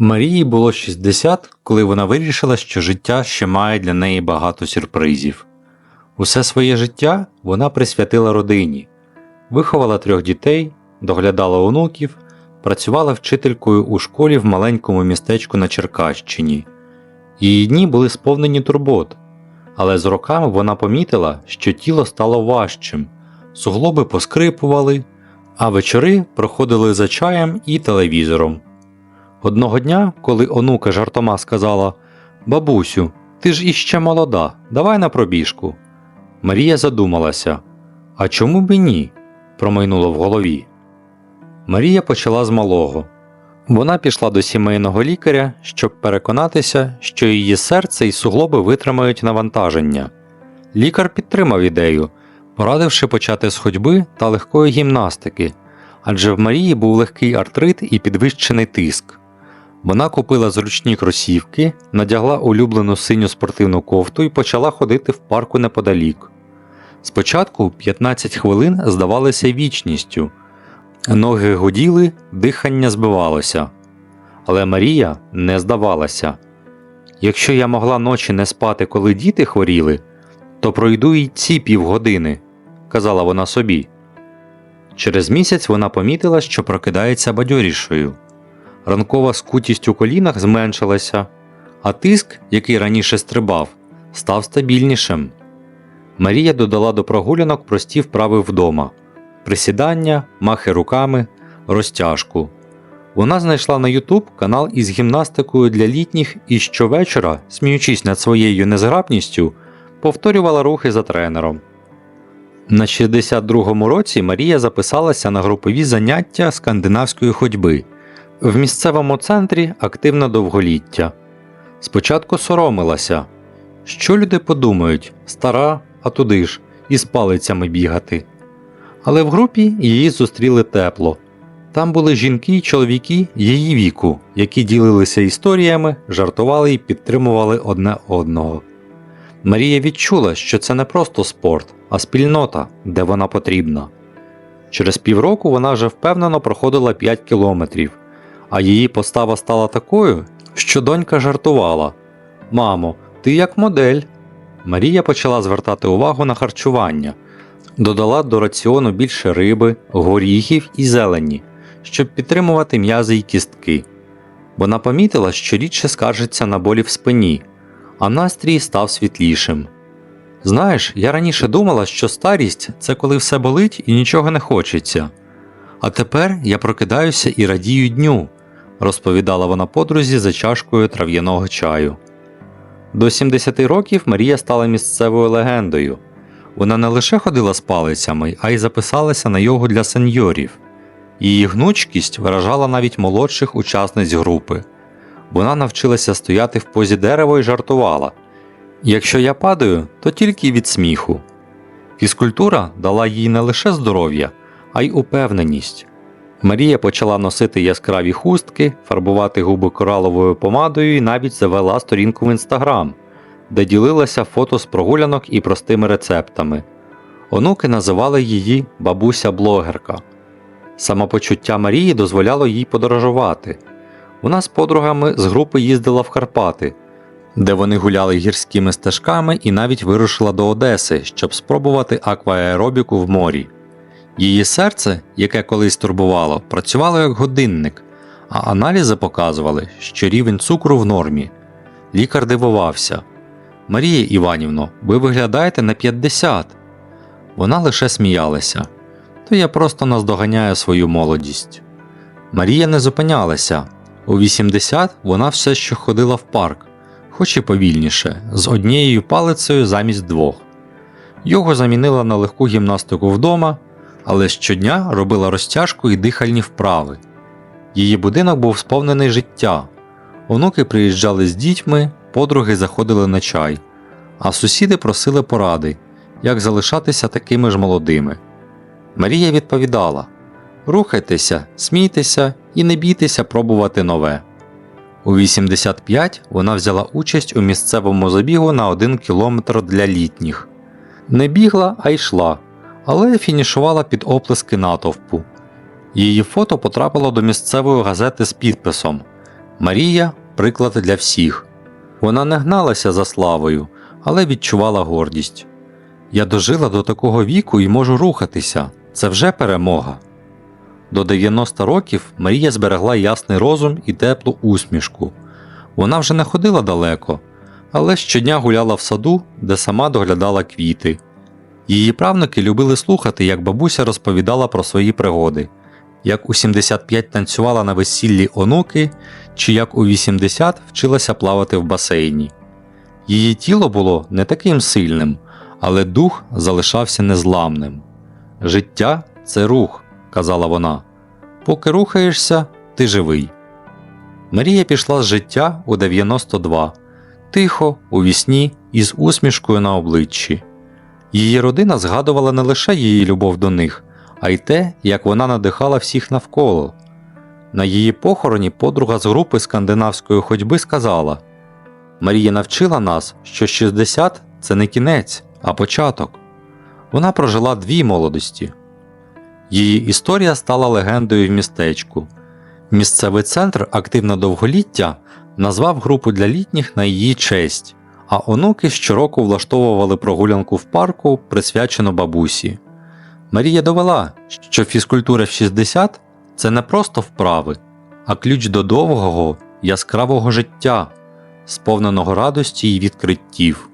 Марії було 60, коли вона вирішила, що життя ще має для неї багато сюрпризів. Усе своє життя вона присвятила родині, виховала трьох дітей, доглядала онуків, працювала вчителькою у школі в маленькому містечку на Черкащині. Її дні були сповнені турбот, але з роками вона помітила, що тіло стало важчим, суглоби поскрипували, а вечори проходили за чаєм і телевізором. Одного дня, коли онука жартома сказала Бабусю, ти ж іще молода, давай на пробіжку. Марія задумалася А чому б і ні? промайнуло в голові. Марія почала з малого. Вона пішла до сімейного лікаря, щоб переконатися, що її серце і суглоби витримають навантаження. Лікар підтримав ідею, порадивши почати з ходьби та легкої гімнастики, адже в Марії був легкий артрит і підвищений тиск. Вона купила зручні кросівки, надягла улюблену синю спортивну кофту і почала ходити в парку неподалік. Спочатку 15 хвилин здавалися вічністю, ноги гуділи, дихання збивалося. Але Марія не здавалася. Якщо я могла ночі не спати, коли діти хворіли, то пройду й ці півгодини, казала вона собі. Через місяць вона помітила, що прокидається бадьорішою. Ранкова скутість у колінах зменшилася, а тиск, який раніше стрибав, став стабільнішим. Марія додала до прогулянок прості вправи вдома: присідання, махи руками, розтяжку. Вона знайшла на YouTube канал із гімнастикою для літніх і щовечора, сміючись над своєю незграбністю, повторювала рухи за тренером. На 62-му році Марія записалася на групові заняття скандинавської ходьби. В місцевому центрі активне довголіття. Спочатку соромилася, що люди подумають, стара, а туди ж, із палицями бігати. Але в групі її зустріли тепло. Там були жінки й чоловіки її віку, які ділилися історіями, жартували і підтримували одне одного. Марія відчула, що це не просто спорт, а спільнота, де вона потрібна. Через півроку вона вже впевнено проходила 5 кілометрів, а її постава стала такою, що донька жартувала: Мамо, ти як модель. Марія почала звертати увагу на харчування, додала до раціону більше риби, горіхів і зелені, щоб підтримувати м'язи й кістки. Вона помітила, що рідше скаржиться на болі в спині, а настрій став світлішим. Знаєш, я раніше думала, що старість це коли все болить і нічого не хочеться. А тепер я прокидаюся і радію дню, розповідала вона подрузі за чашкою трав'яного чаю. До 70 років Марія стала місцевою легендою. Вона не лише ходила з палицями, а й записалася на йогу для сеньорів. Її гнучкість виражала навіть молодших учасниць групи. Вона навчилася стояти в позі дерева і жартувала. Якщо я падаю, то тільки від сміху. Фізкультура дала їй не лише здоров'я, а й упевненість. Марія почала носити яскраві хустки, фарбувати губи кораловою помадою і навіть завела сторінку в інстаграм, де ділилася фото з прогулянок і простими рецептами. Онуки називали її бабуся-блогерка. Самопочуття Марії дозволяло їй подорожувати. Вона з подругами з групи їздила в Карпати, де вони гуляли гірськими стежками і навіть вирушила до Одеси, щоб спробувати акваеробіку в морі. Її серце, яке колись турбувало, працювало як годинник, а аналізи показували, що рівень цукру в нормі. Лікар дивувався. Марія Іванівно, ви виглядаєте на 50. Вона лише сміялася. То я просто наздоганяю свою молодість. Марія не зупинялася. У 80 вона все ще ходила в парк, хоч і повільніше, з однією палицею замість двох. Його замінила на легку гімнастику вдома, але щодня робила розтяжку і дихальні вправи. Її будинок був сповнений життя. Онуки приїжджали з дітьми, подруги заходили на чай, а сусіди просили поради, як залишатися такими ж молодими. Марія відповідала: Рухайтеся, смійтеся і не бійтеся пробувати нове. У 85 вона взяла участь у місцевому забігу на 1 кілометр для літніх. Не бігла, а йшла, але фінішувала під оплески натовпу. Її фото потрапило до місцевої газети з підписом Марія приклад для всіх. Вона не гналася за славою, але відчувала гордість. Я дожила до такого віку і можу рухатися. Це вже перемога. До 90 років Марія зберегла ясний розум і теплу усмішку. Вона вже не ходила далеко, але щодня гуляла в саду, де сама доглядала квіти. Її правнуки любили слухати, як бабуся розповідала про свої пригоди, як у 75 танцювала на весіллі онуки, чи як у 80 вчилася плавати в басейні. Її тіло було не таким сильним, але дух залишався незламним. Життя це рух, казала вона. Поки рухаєшся, ти живий. Марія пішла з життя у 92, тихо, у вісні і з усмішкою на обличчі. Її родина згадувала не лише її любов до них, а й те, як вона надихала всіх навколо. На її похороні подруга з групи скандинавської ходьби сказала: Марія навчила нас, що 60 це не кінець, а початок. Вона прожила дві молодості. Її історія стала легендою в містечку. Місцевий центр активне довголіття назвав групу для літніх на її честь, а онуки щороку влаштовували прогулянку в парку, присвячену бабусі. Марія довела, що фізкультура в 60 це не просто вправи, а ключ до довгого, яскравого життя, сповненого радості і відкриттів.